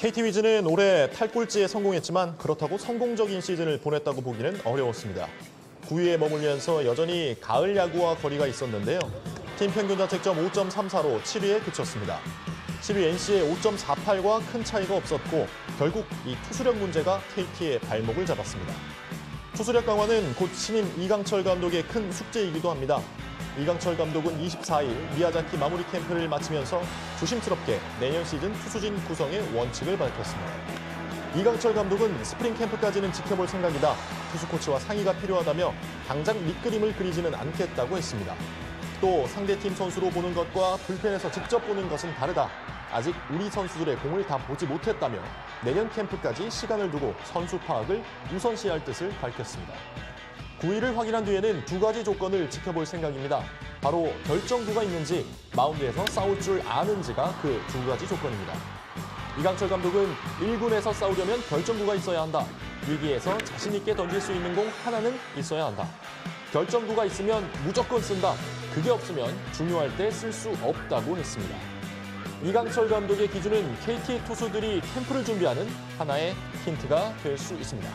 KT 위즈는 올해 탈꼴찌에 성공했지만 그렇다고 성공적인 시즌을 보냈다고 보기는 어려웠습니다. 9위에 머물면서 여전히 가을 야구와 거리가 있었는데요. 팀 평균 자책점 5.34로 7위에 그쳤습니다. 10위 NC의 5.48과 큰 차이가 없었고 결국 이 투수력 문제가 KT의 발목을 잡았습니다. 투수력 강화는 곧 신임 이강철 감독의 큰 숙제이기도 합니다. 이강철 감독은 24일 미야자키 마무리 캠프를 마치면서 조심스럽게 내년 시즌 투수진 구성의 원칙을 밝혔습니다. 이강철 감독은 스프링 캠프까지는 지켜볼 생각이다. 투수 코치와 상의가 필요하다며 당장 밑그림을 그리지는 않겠다고 했습니다. 또 상대팀 선수로 보는 것과 불펜에서 직접 보는 것은 다르다. 아직 우리 선수들의 공을 다 보지 못했다며 내년 캠프까지 시간을 두고 선수 파악을 우선시할 뜻을 밝혔습니다. 9위를 확인한 뒤에는 두 가지 조건을 지켜볼 생각입니다. 바로 결정구가 있는지 마운드에서 싸울 줄 아는지가 그 두 가지 조건입니다. 이강철 감독은 1군에서 싸우려면 결정구가 있어야 한다. 위기에서 자신 있게 던질 수 있는 공 하나는 있어야 한다. 결정구가 있으면 무조건 쓴다. 그게 없으면 중요할 때 쓸 수 없다고 했습니다. 이강철 감독의 기준은 KT 투수들이 캠프를 준비하는 하나의 힌트가 될 수 있습니다.